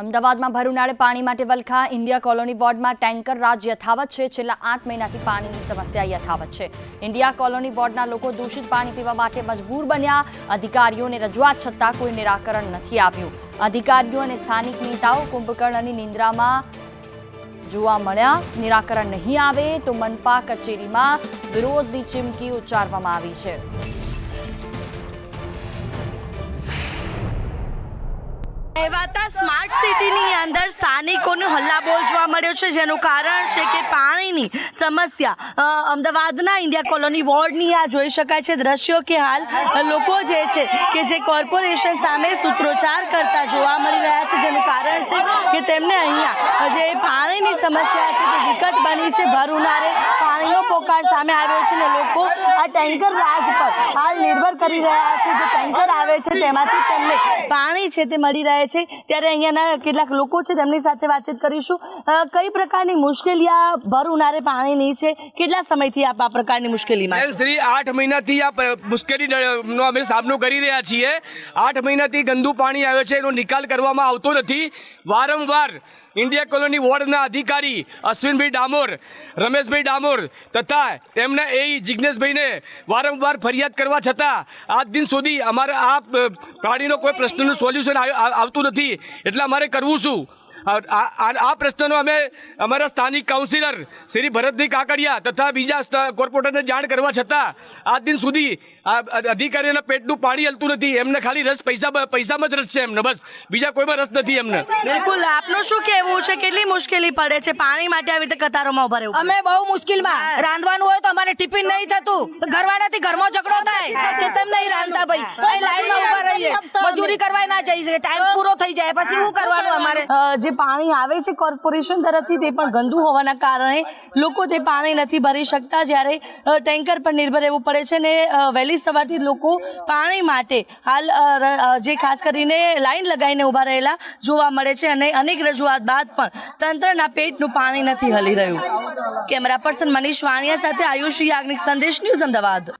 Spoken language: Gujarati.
અમદાવાદમાં ભર ઉનાળે પાણી માટે વલખા ઇન્ડિયા કોલોની વોર્ડમાં ટેન્કર રાજ યથાવત છે. છેલ્લા આઠ મહિનાથી પાણીની સમસ્યા યથાવત છે. ઇન્ડિયા કોલોની વોર્ડના લોકો દૂષિત પાણી પીવા માટે મજબૂર બન્યા. અધિકારીઓને રજૂઆત છતાં કોઈ નિરાકરણ નથી આવ્યું. અધિકારીઓ અને સ્થાનિક નેતાઓ કુંભકર્ણની નિંદ્રામાં જોવા મળ્યા. નિરાકરણ નહીં આવે તો મનપા કચેરીમાં વિરોધની ચીમકી ઉચ્ચારવામાં આવી છે. કહેવાતા સ્માર્ટ સિટીની અંદર સ્થાનિકોનો હલ્લાબોલ જોવા મળ્યો છે, જેનું કારણ છે કે પાણીની સમસ્યા. અમદાવાદના ઇન્ડિયા કોલોની વોર્ડની આ જોઈ શકાય છે દ્રશ્યો કે હાલ લોકો જે છે કે જે કોર્પોરેશન સામે સૂત્રોચ્ચાર કરતા જોવા મળી રહ્યા છે, જેનું કારણ છે કે તેમને અહીંયા જે પાણીની સમસ્યા છે વિકટ બની છે ભર ઉનાળે પાણીનો પોકાર સામે આવ્યો છે ને લોકો આ ટેન્કર રાજ પર હાલ નિર્ભર કરી રહ્યા છે. જે ટેન્કર આવે છે તેમાંથી તેમને પાણી છે તે મળી રહે છે. ત્યારે અહીંયાના કેટલાક લોકો છે તેમની સાથે વાતચીત કરીશું. કઈ પ્રકારની મુશ્કેલી આ ભર ઉનાળે પાણીની છે? કેટલા સમયથી આપ આ પ્રકારની મુશ્કેલીમાં શ્રી આઠ મહિનાથી આ મુશ્કેલી મુશ્કેલીનો અમે સામનો કરી રહ્યા છીએ. આઠ મહિનાથી ગંદુ પાણી આવે છે એનો નિકાલ કરવામાં આવતો નથી. વારંવાર ઇન્ડિયા કોલોની વોર્ડના અધિકારી અશ્વિનભાઈ ડામોર, રમેશભાઈ ડામોર તથા તેમના એ જિજ્ઞેશભાઈને વારંવાર ફરિયાદ કરવા છતાં આજ દિન સુધી અમારે આ પ્રાણીનો કોઈ પ્રશ્નનું સોલ્યુશન આવ- આવ- આવતું નથી. એટલે અમારે કરવું શું? આ આ- આ પ્રશ્નનો અમે અમારા સ્થાનિક કાઉન્સિલર શ્રી ભરતભાઈ કાકડિયા તથા બીજા કોર્પોરેટરને જાણ કરવા છતાં આજ દિન સુધી આ અધિકારીઓના પેટનું પાણી હલતું નથી. એમને ખાલી રસ પૈસા પૈસામાં જ રસ છે એમને બસ. બીજા કોઈમાં રસ નથી એમને. બિલકુલ આપનું શું કહેવું છે? કેટલી મુશ્કેલી પડે છે? પાણી માટે આવી રીતે કતારોમાં ઊભા રહેવું અમે બહુ મુશ્કેલમાં. રાંધવાનું હોય તો અમારે ટિફિન નહીં થતું. તો ઘરવાળાથી ઘરમાં ઝઘડો થાય. કે તેમ નહીં રાંધતા ભાઈ? અહીં લાઈનમાં ઊભા રહીએ. મજૂરી કરવા ના જઈ શકે ટાઈમ પૂરો થઈ જાય. પછી શું કરવાનું અમારે? અ, પાણી આવે છે કોર્પોરેશન તરફથી તે પણ ગંદુ હોવાના કારણે લોકો તે પાણી નથી ભરી શકતા જ્યારે ટેન્કર પર નિર્ભર રહેવું પડે છે ને વહેલી સવારથી લોકો પાણી માટે હાલ જે ખાસ કરીને લાઈન લગાવીને ઊભા રહેલા જોવા મળે છે અને અનેક રજૂઆત બાદ પણ તંત્રના પેટનું પાણી નથી હલી રહ્યું. કેમેરા પર્સન મનીષ વાણિયા સાથે આયુષ યાજ્ઞિક સંદેશ ન્યૂઝ અમદાવાદ.